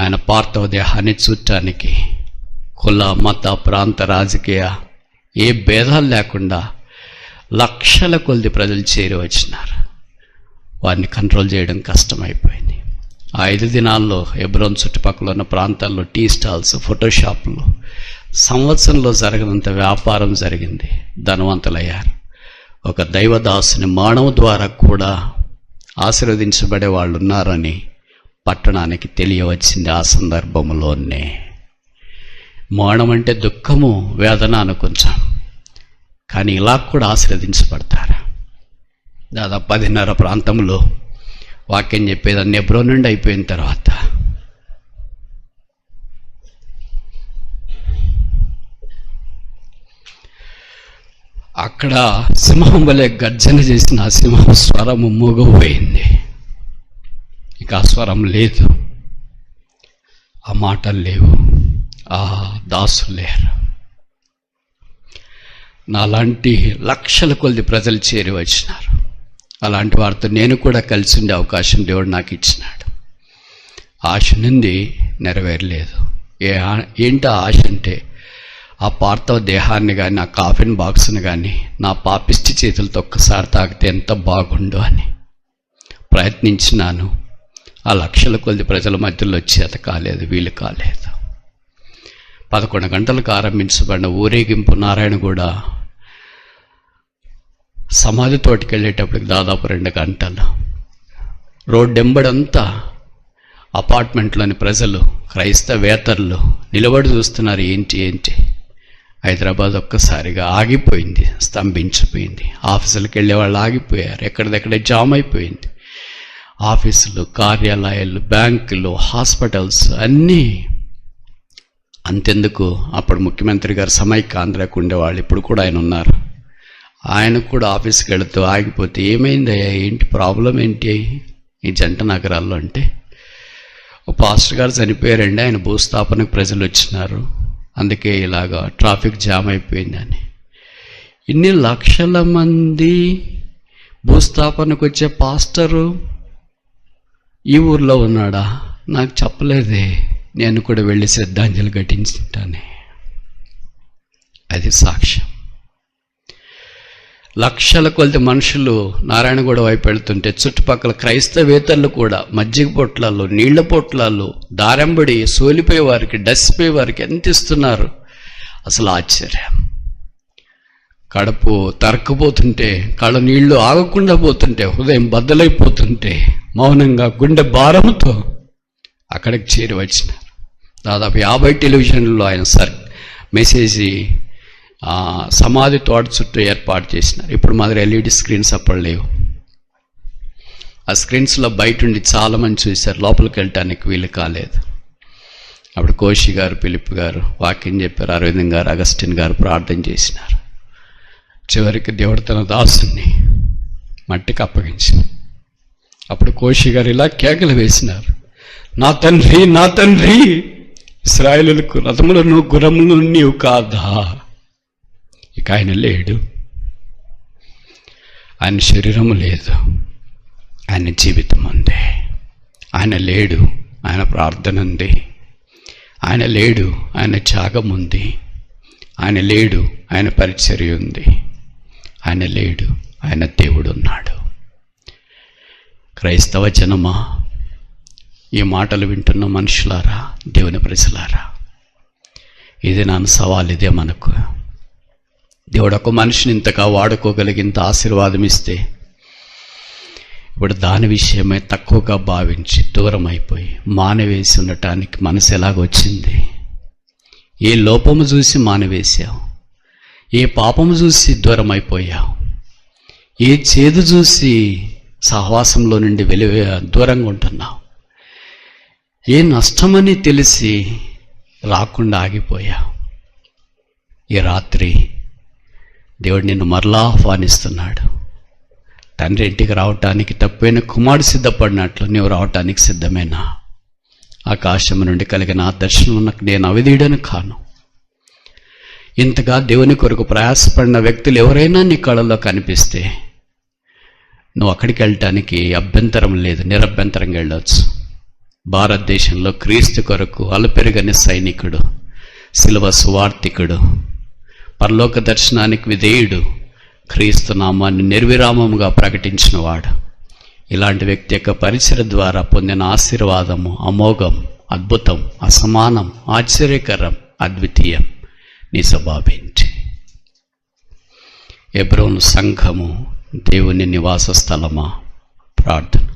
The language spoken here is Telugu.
ఆయన పార్థవ దేహాన్ని చూడటానికి కుల మత ప్రాంత రాజకీయ ఏ భేదాలు లేకుండా లక్షల కొద్ది ప్రజలు చేరి వచ్చినారు. వారిని కంట్రోల్ చేయడం కష్టమైపోయింది. ఆ ఐదు దినాల్లో ఎబ్రోన్ చుట్టుపక్కల ఉన్న ప్రాంతాల్లో టీ స్టాల్స్ ఫోటోషాపులు సంవత్సరంలో జరగనంత వ్యాపారం జరిగింది. ధనవంతులయ్యారు. ఒక దైవదాసుని మానవ ద్వారా కూడా ఆశీర్వదించబడే వాళ్ళు ఉన్నారని పట్టణానికి తెలియవచ్చింది ఆ సందర్భంలోనే మౌనం అంటే దుఃఖము వేదన అనుకుంటాం కానీ ఇలా కూడా ఆశీర్వదించబడతారు దాదాపు పదిన్నర ప్రాంతంలో వాక్యం చెప్పేదాన్ని ఎబ్రో నుండి అయిపోయిన తర్వాత. అక్కడ సింహం వలె గర్జన చేసిన ఆ సింహం స్వరము మూగపోయింది ఇంకా స్వరం లేదు. ఆ మాటలు లేవు. ఆ దాసులు లేరు. నాలాంటి లక్షల కొద్ది ప్రజలు చేరి వచ్చినారు. అలాంటి వారితో నేను కూడా కలిసి ఉండే అవకాశం దేవుడు నాకు ఇచ్చినాడు. ఆశ నుండి నెరవేరలేదు. ఏ ఏంటి ఆశ అంటే ఆ పార్థవ దేహాన్ని కానీ ఆ కాఫిన్ బాక్స్ని కానీ నా పాపిష్టి చేతులతో ఒక్కసారి తాకితే ఎంత బాగుండు అని ప్రయత్నించినాను. ఆ లక్షల కొద్ది ప్రజల మధ్యలో చేత కాలేదు వీలు కాలేదు. పదకొండు గంటలకు ఆరంభించబడిన ఊరేగింపు నారాయణ కూడా సమాధి తోటికి వెళ్ళేటప్పటికి దాదాపు రెండు గంటలు. రోడ్డెంబడంతా అపార్ట్మెంట్లోని ప్రజలు క్రైస్తవేతరులు నిలబడి చూస్తున్నారు ఏంటి ఏంటి? హైదరాబాద్ ఒక్కసారిగా ఆగిపోయింది స్తంభించిపోయింది. ఆఫీసులకు వెళ్ళే వాళ్ళు ఆగిపోయారు ఎక్కడిదక్కడే జామ్ అయిపోయింది. ఆఫీసులు కార్యాలయాలు బ్యాంకులు హాస్పిటల్స్ అన్నీ అంతెందుకు? అప్పుడు ముఖ్యమంత్రి గారు సమైక్యాంధ్రకు ఉండేవాళ్ళు. ఇప్పుడు కూడా ఆయన ఉన్నారు. ఆయన కూడా ఆఫీస్కి వెళుతూ ఆగిపోతే ఏమైందయ్యా ఏంటి ప్రాబ్లం ఏంటి ఈ జంట నగరాల్లో అంటే? ఓ పాస్టర్ గారు చనిపోయారండి. ఆయన భూస్థాపనకు ప్రజలు వచ్చినారు. అందుకే ఇలాగా ట్రాఫిక్ జామ్ అయిపోయిందని ఇన్ని లక్షల మంది భూస్థాపనకు వచ్చే పాస్టరు ఈ ఊర్లో ఉన్నాడా? నాకు చెప్పలేదే. నేను కూడా వెళ్ళి శ్రద్ధాంజలి ఘటించుంటానే. అది సాక్ష్యం. లక్షల కొలది మనుషులు నారాయణగూడ వైపు వెళ్తుంటే చుట్టుపక్కల క్రైస్తవేతరులు కూడా మజ్జిగ పొట్లాలు నీళ్ళ పొట్లాలు దారంబడి సోలిపోయే వారికి డసిపోయే వారికి ఎంత ఇస్తున్నారు? అసలు ఆశ్చర్యం. కడుపు తరక్కుపోతుంటే కళ్ళ నీళ్ళు ఆగకుండా పోతుంటే హృదయం బద్దలైపోతుంటే మౌనంగా గుండె భారంతో అక్కడికి చేరి వచ్చినారు. దాదాపు యాభై టెలివిజన్లో ఆయన సర్ మెసేజ్ సమాధి తోట చుట్టూ ఏర్పాటు చేసినారు. ఇప్పుడు మా దగ్గర ఎల్ఈడి స్క్రీన్స్ అప్పుడు లేవు. ఆ స్క్రీన్స్లో బయట ఉండి చాలామంది చూశారు. లోపలికి వెళ్ళటానికి వీలు కాలేదు. అప్పుడు కోషి గారు పిలుపు గారు వాక్యం చెప్పారు. అరవింద్ గారు అగస్టిన్ గారు ప్రార్థన చేసినారు. చివరికి దేవుడు తన దాసుని మట్టికి అప్పగించింది అప్పుడు కోషి గారు ఇలా కేకలు వేసినారు. నా తండ్రి నా తండ్రి ఇస్రాయేలులకు రథములను గురములను నీవు కాదా? ఇక ఆయన లేడు. ఆయన శరీరము లేదు. ఆయన జీవితం ఉంది. ఆయన లేడు. ఆయన ప్రార్థన ఉంది. ఆయన లేడు. ఆయన త్యాగం ఉంది. ఆయన లేడు. ఆయన పరిచర్య ఉంది. ఆయన లేడు. ఆయన దేవుడు ఉన్నాడు. క్రైస్తవ జనమా ఈ మాటలు వింటున్న మనుషులారా దేవుని ప్రజలారా? ఇది నాన్న సవాల్ ఇదే మనకు. దేవుడు ఒక మనిషిని ఇంతగా వాడుకోగలిగింత ఆశీర్వాదం ఇస్తే ఇప్పుడు దాని విషయమే తక్కువగా భావించి దూరం అయిపోయి మానవేసి ఉండటానికి మనసు ఎలాగొచ్చింది? ఏ లోపము చూసి మానవేశావు? ఏ పాపము చూసి దూరం అయిపోయావు ఏ చేదు చూసి సహవాసంలో నుండి వెలి దూరంగా ఉంటున్నావు. ఏ నష్టమని తెలిసి రాకుండా ఆగిపోయా ఈ రాత్రి దేవుడు నిన్ను మరలా ఆహ్వానిస్తున్నాడు. తండ్రి ఇంటికి రావటానికి తప్పైన కుమారుడు సిద్ధపడినట్లు నీవు రావటానికి సిద్ధమేనా? ఆకాశం నుండి కలిగిన ఆ దర్శనం నాకు నేను అవిధీడను కాను. ఇంతగా దేవుని కొరకు ప్రయాసపడిన వ్యక్తులు ఎవరైనా నీ కళలో కనిపిస్తే నువ్వు అక్కడికి వెళ్ళటానికి అభ్యంతరం లేదు నిరభ్యంతరంగా వెళ్ళవచ్చు భారతదేశంలో క్రీస్తు కొరకు అలుపెరుగని సైనికుడు శిలువ సువార్థికుడు పరలోక దర్శనానికి విధేయుడు క్రీస్తు నామాన్ని నిర్విరామముగా ప్రకటించినవాడు. ఇలాంటి వ్యక్తి యొక్క పరిచయ ద్వారా పొందిన ఆశీర్వాదము అమోఘం అద్భుతం అసమానం ఆశ్చర్యకరం అద్వితీయం నీ స్వభావించి ఎబ్రోను సంఘము దేవుని నివాస స్థలమా? ప్రార్థన.